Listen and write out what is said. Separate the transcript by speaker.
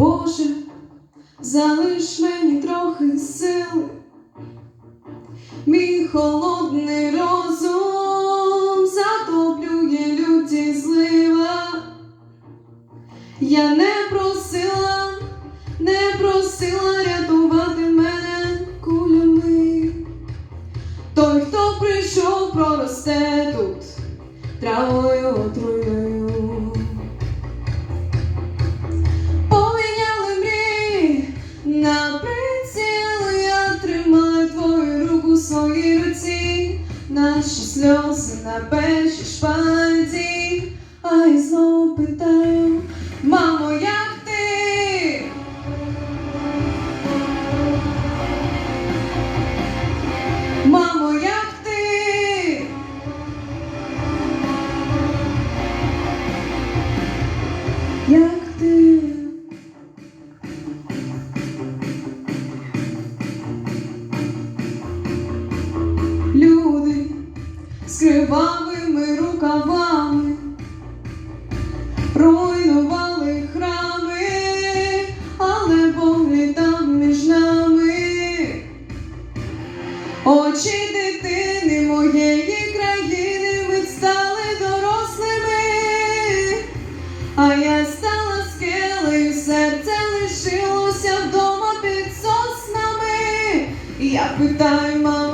Speaker 1: Боже, залиш мені трохи сили, мій холодний розум затоплює люті злива. Я не просила, не просила рятувати мене кулями. Той, хто прийшов, проросте тут травою отруєю. Наші сльози на першій шпальті, а я знову питаю, мамо, як ти? Мамо, як ти? Як ти? Кривавими рукавами руйнували храми, але Бог літав між нами. Очі дитини моєї країни ми стали дорослими, а я стала скелею, серце лишилося вдома під соснами. Я питаю, мамо,